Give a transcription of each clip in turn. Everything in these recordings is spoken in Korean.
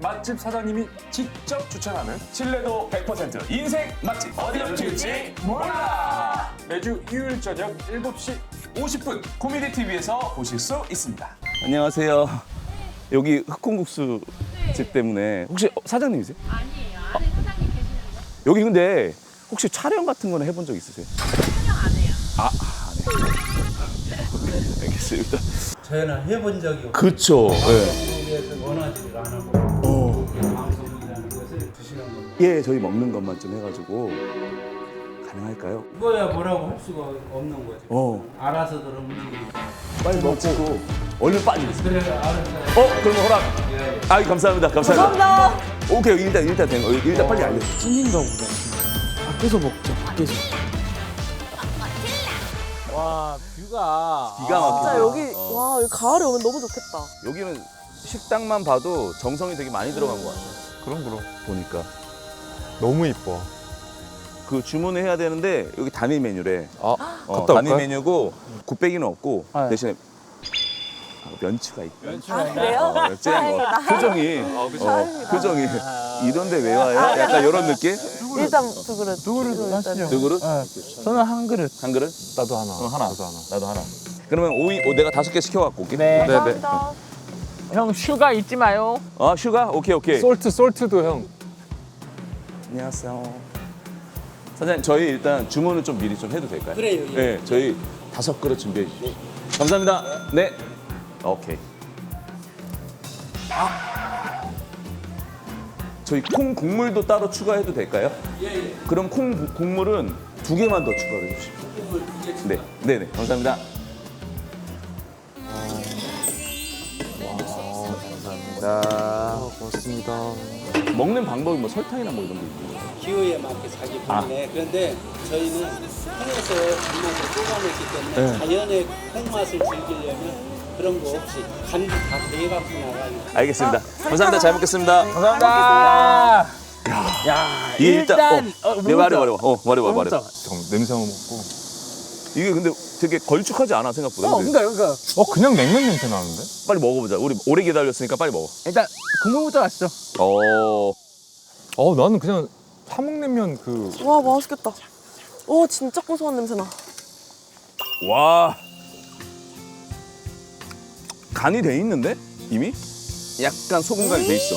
맛집 사장님이 직접 추천하는 신뢰도 100% 인생 맛집 어디로 튈지 몰라 매주 일요일 저녁 7시 50분 코미디 TV에서 보실 수 있습니다. 안녕하세요. 여기 흑콩국수 집 때문에 혹시 어, 사장님이세요? 아니에요. 안에 사장님 계시는데 여기 근데 혹시 촬영 같은 거는 해본 적 있으세요? 촬영 안 해요. 아, 안 해요. 알겠습니다. 저희는 해본 적이 없고 그쵸. 네. 대해서 원하지를 안 하고 예, 저희 먹는 것만 좀 해가지고 가능할까요? 이거야 뭐라고 할 수가 없는 거죠. 어, 알아서들 움직이고. 빨리 먹고 얼른 빨리. 그래 알아서. 어, 그럼 허락. 예. 아, 감사합니다. 감사합니다. 오케이, 일단 일단 된 거. 일단 빨리 알려. 찐인가 보다. 밖에서 먹자, 밖에서. 와 뷰가 기가 막히죠. 진짜 여기 어. 와 여기 가을에 오면 너무 좋겠다. 여기는 식당만 봐도 정성이 되게 많이 들어간 것 같아요. 그럼 그럼 보니까. 너무 이뻐. 그 주문을 해야 되는데 여기 단일 메뉴래. 아 어, 갔다 단일 올까요? 메뉴고 굽배기는 없고 아, 네. 대신에 아, 면치가 있다. 아 그래요? 어, 쨍 거. 표정이 어, 표정이 이런데 왜 와요? 약간 이런 느낌? 일단 두 그릇. 두 그릇 하시죠. 두 그릇? 네. 저는 한 그릇. 한 그릇? 나도 하나. 어, 하나. 나도 하나. 나도 하나. 그러면 오이 오, 내가 다섯 개 시켜갖고 올게. 네. 네네. 감사합니다. 형 슈가 잊지 마요. 아 슈가? 오케이 오케이. 솔트 솔트도 형. 안녕하세요. 사장님 저희 일단 주문을 좀 미리 좀 해도 될까요? 그래요, 예. 네, 저희 다섯 그릇 준비해 주십시오. 감사합니다. 네. 오케이. 아. 저희 콩 국물도 따로 추가해도 될까요? 예, 예. 그럼 콩 부- 국물은 두 개만 더 추가해 주십시오. 국물 이게 네, 네, 네. 감사합니다. 자, 고맙습니다. 먹는 방법이 뭐 설탕이나 뭐 이런 게 있나요? 기호에 맞게 자기 아. 본인의 그런데 저희는 콩에서 단맛을 뽑아냈기 때문에 네. 자연의 콩맛을 즐기려면 그런 거 없이 간도 다 배갖고 나가요. 알겠습니다. 감사합니다. 잘 먹겠습니다. 감사합니다. 야 일단, 일단 어, 네, 말해 말해. 어, 말해 말해 말해. 잠깐 냄새 한번 맡고. 이게 근데 되게 걸쭉하지 않아 생각보다. 어 근데 그러니까 그러니까 어 그냥 냉면 냄새 나는데? 빨리 먹어보자. 우리 오래 기다렸으니까 빨리 먹어. 일단 국물부터 가시죠. 어, 어 나는 그냥 함흥냉면 그 와 맛있겠다. 와 진짜 고소한 냄새 나. 와, 간이 돼 있는데 이미 약간 소금 간이 돼 있어.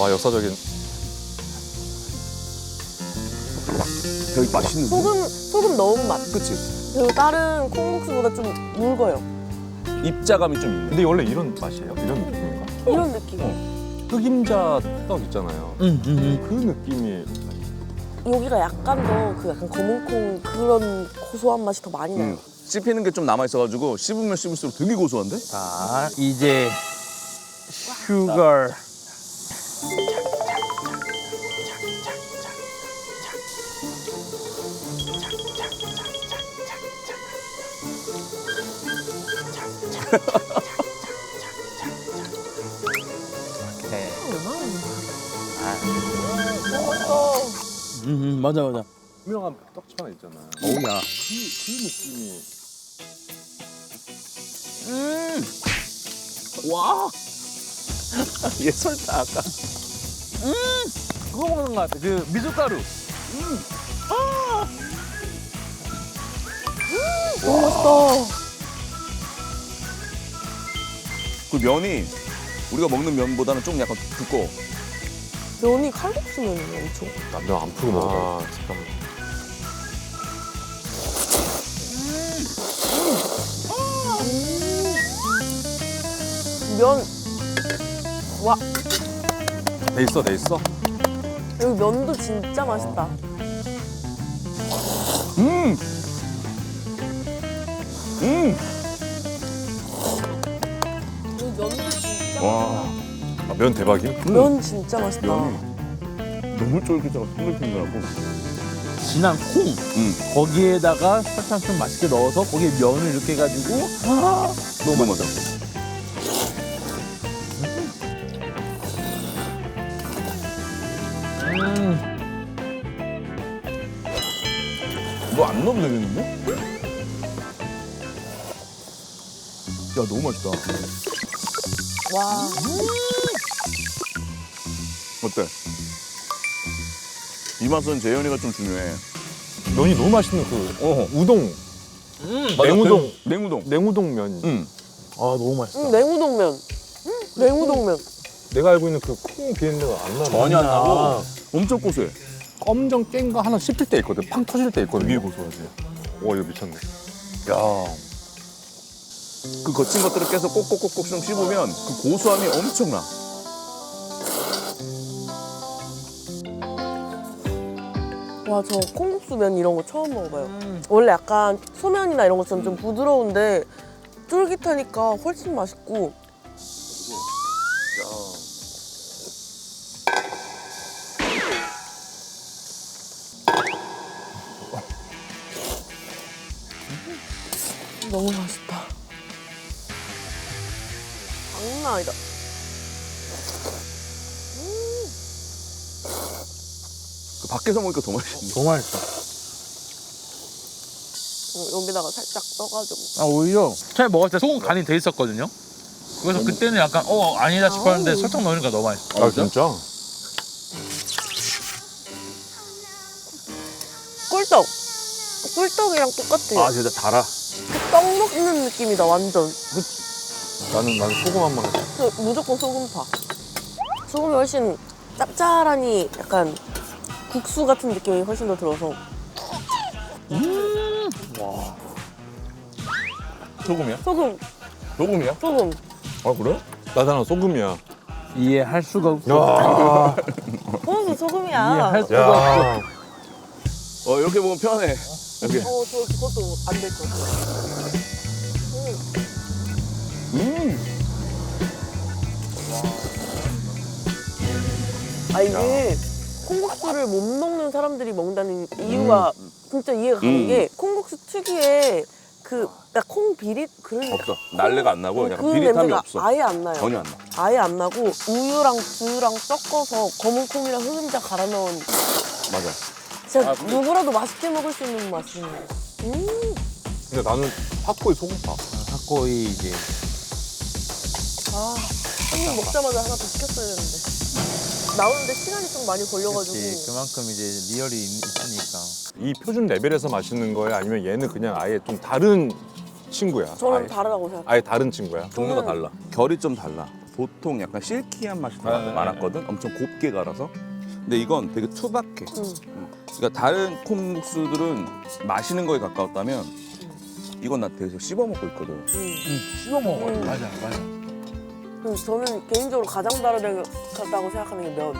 와 역사적인. 되게 맛있는데. 소금 소금 넣은 맛. 그치? 그리고 다른 콩국수보다 좀 묽어요. 입자감이 좀 있네. 근데 원래 이런 맛이에요? 이런 느낌인가? 이런 느낌. 흑임자 떡 있잖아요. 응, 응, 응. 그 느낌이 여기가 약간 더 그 약간 검은 콩 그런 고소한 맛이 더 많이 나요. 음. 씹히는 게 좀 남아 있어가지고 씹으면 씹을수록 되게 고소한데? 자 이제 슈거. 응, 응, 맞아, 맞아. 유명한 떡집 하나 있잖아요. 어우야. 그, 그 느낌이 와. 얘 설탕 아까. 그거 먹는 것 같아. 그 미숫가루. 너무 맛있다. 그 면이 우리가 먹는 면보다는 좀 약간 두꺼워. 면이 칼국수 면이에요, 엄청. 나면 안 풀고 먹어. 아 잠깐만. 면, 와, 돼 있어 돼 있어. 여기 면도 진짜 맛있다. 음. 음. 와. 아, 면 대박이야? 맛있다. 면 진짜 맛있다. 면이 너무 쫄깃하고 탱글탱글하고. 진한 콩. 음. 거기에다가 설탕 좀 맛있게 넣어서 거기에 면을 이렇게 해가지고 너무 맞아. 뭐안 넣으면 되겠는데? 야 너무 맛있다. 와. 어때? 이 맛은 재현이가 좀 중요해. 면이 너무 맛있는 그 어. 우동 맞아, 냉우동. 그 냉우동. 냉우동 면. 응. 아 너무 맛있어. 음, 냉우동면. 음, 냉우동면. 내가 알고 있는 그 콩 비린내가 안 나. 전혀 안 나고 엄청 고소해. 검정 깬 거 하나 씹힐 때 있거든. 팡 터질 때 있거든. 되게 고소하지. 와 이거 미쳤네. 야. 그 거친 것들을 계속 꼭꼭꼭꼭 좀 씹으면 그 고소함이 엄청나. 와, 저 콩국수면 이런 거 처음 먹어봐요. 원래 약간 소면이나 이런 것처럼 좀 부드러운데 쫄깃하니까 훨씬 맛있고. 너무 맛있다. 장난 아니다. 그 밖에서 먹으니까 더 맛있네. 너무 맛있어. 어, 여기다가 살짝 떠가지고. 아 오히려 처음에 먹을 때 소금 간이 돼 있었거든요. 그래서 그때는 약간 어 아니다 싶었는데 설탕 넣으니까 너무 맛있어. 아 진짜? 꿀떡. 꿀떡이랑 똑같아요. 아 진짜 달아. 떡 먹는 느낌이다 완전. 나는 나는 소금 한 번. 해. 그 무조건 소금파. 소금이 훨씬 짭짤하니 약간 국수 같은 느낌이 훨씬 더 들어서 소금이야? 소금 소금이야? 소금. 아 그래? 나잖아 소금이야. 이해할 수가 없어. 야. 소금이 소금이야. 이해할 수가 없어. 야. 어 이렇게 먹으면 편해. 이렇게. 어, 저 그것도 안 될 것 같아요. 음. 아 이게 콩국수를 못 먹는 사람들이 먹는다는 이유가 진짜 이해가 가는 음. 게 콩국수 특유의 그 그러니까 콩 비릿 그런 없어. 날래가 안 나고 그 약간 비릿함이 냄새가 없어. 아예 안 나요. 전혀 안 나. 아예 안 나고 우유랑 두유랑 섞어서 검은 콩이랑 흑임자 갈아 넣은 맞아. 진짜 아, 근데- 누구라도 맛있게 먹을 수 있는 맛이에요. 음. 근데 나는 핫코이 소금파. 이제 아, 한입 먹자마자 하나 더 시켰어야 되는데. 나오는데 시간이 좀 많이 걸려가지고. 그치, 그만큼 이제 리얼이 있- 있으니까. 이 표준 레벨에서 맛있는 거야? 아니면 얘는 그냥 아예 좀 다른 친구야? 저는 아예, 다르다고 생각해요. 아예 다른 친구야? 종류가 달라. 결이 좀 달라. 보통 약간 실키한 맛이 더 네. 많았거든. 엄청 곱게 갈아서. 근데 이건 되게 투박해. 음. 그러니까 다른 콩국수들은 마시는 거에 가까웠다면 이건 나 되게 씹어 먹고 있거든. 음. 씹어 먹어. 음. 맞아, 맞아. 저는 개인적으로 가장 다르다고 생각하는 게 면.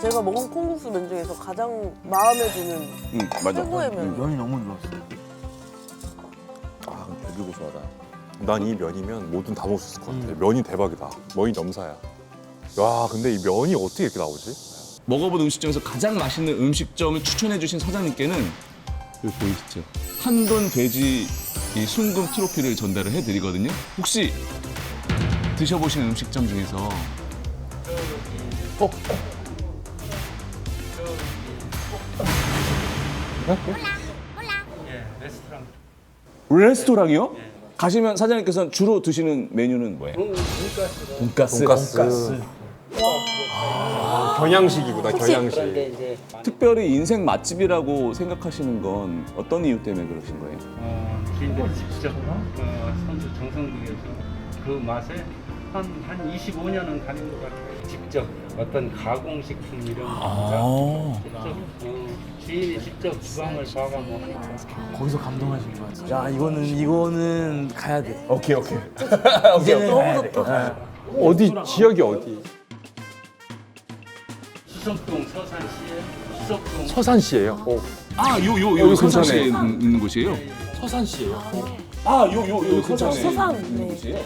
제가 먹은 콩국수 면 중에서 가장 마음에 드는 응, 맞아. 최고의 면. 면이 너무 좋았어. 아, 되게 고소하다. 난 이 면이면 뭐든 다 먹을 수 있을 것 같아. 면이 대박이다. 면이 넘사야. 야, 근데 이 면이 어떻게 이렇게 나오지? 먹어본 음식점에서 가장 맛있는 음식점을 추천해주신 사장님께는 여기 보이시죠? 한돈 돼지 이 순금 트로피를 전달을 해드리거든요. 혹시 드셔보신 음식점 중에서 레스토랑이요? 가시면 사장님께서는 주로 드시는 메뉴는 뭐예요? 돈가스. 돈가스. 경양식이구나, 경양식. 그런데 이제 특별히 인생 맛집이라고 생각하시는 건 어떤 이유 때문에 그러신 거예요? 어, 주인들이 직접 어, 선수 정성 들여서 그 맛에 한, 한 25년은 다닌 것 같아요. 직접 어떤 가공식품 이런 거 직접 어, 주인이 직접 주방을 봐가 먹으니까 거기서 감동하신 것 같아. 야, 이거는, 이거는 가야 돼. 오케이 오케이. 이제는 너무 가야 돼. 좋다. 어디, 지역이 어디? 수석동 서산시에 수석동 서산시예요. 어, 아요 요 요 여기 서산시에. 있는, 있는 곳이에요? 서산시예요. 아 요 요 요 근처에 서산. 있는 네. 곳이에요?